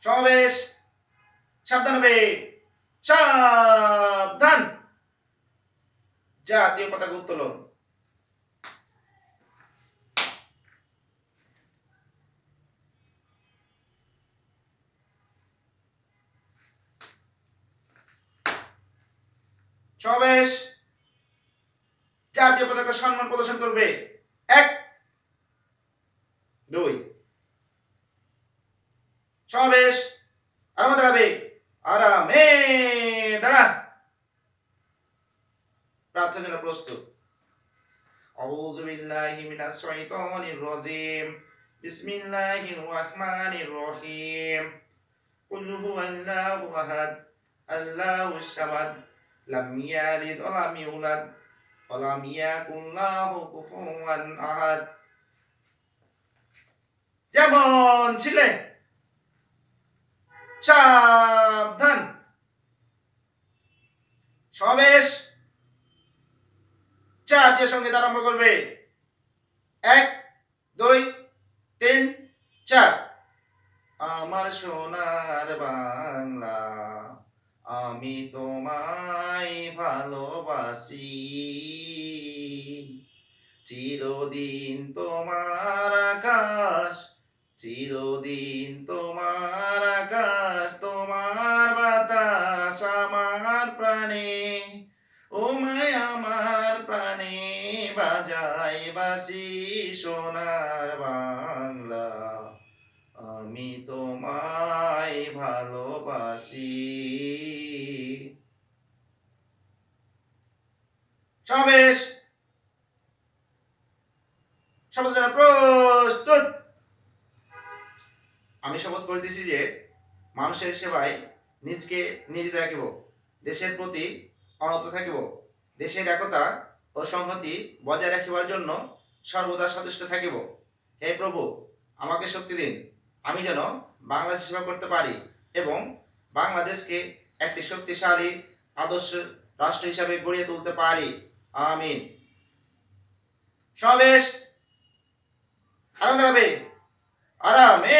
সমাবেশ। সাবধান হবে। সাবধান। জাতীয় পতাকা উত্তোলন। সমাবেশ। জাতীয় পতাকা সম্মান প্রদর্শন করবে। এক, দুই। সমাবেশ আরামে দাঁড়াবে আরামে দাঁড়া প্রার্থনার জন্য প্রস্তুত أعوذ بالله من الشيطان الرجيم بسم الله الرحمن الرحيم قل هو الله أحد الله الصمد لم يلد ولم يولد ولم يكن له كفوا أحد যেমন ছিলে সাবধান। সমাবেশ। জাতীয় সংগীত আরম্ভ করবে। এক, দুই, তিন, চার। আমার সোনার বাংলা, আমি তোমায় ভালোবাসি। চিরদিন তোমার আকাশ, চিরদিন তোমার আকাশ তোমার বাতাস আমার প্রাণে ও মায় আমার প্রাণে বাজাই বাসি সোনার বাংলা আমি তোমায় ভালোবাসি সমাবেশ শপথ জন্য প্রস্তুত আমি শপথ করিতেছি যে মানুষের সেবায় নিজকে নিয়োজিত রাখিব দেশের প্রতি অনত থাকিব। দেশের একতা ও সংহতি বজায় রাখিবার জন্য সর্বদা সচেষ্ট থাকিব। হে প্রভু, আমাকে শক্তি দিন। আমি যেন বাংলাদেশ সেবা করতে পারি এবং বাংলাদেশকে একটি শক্তিশালী আদর্শ রাষ্ট্র হিসাবে গড়িয়ে তুলতে পারি। আমিন। সমাবেশ আরাম আরামে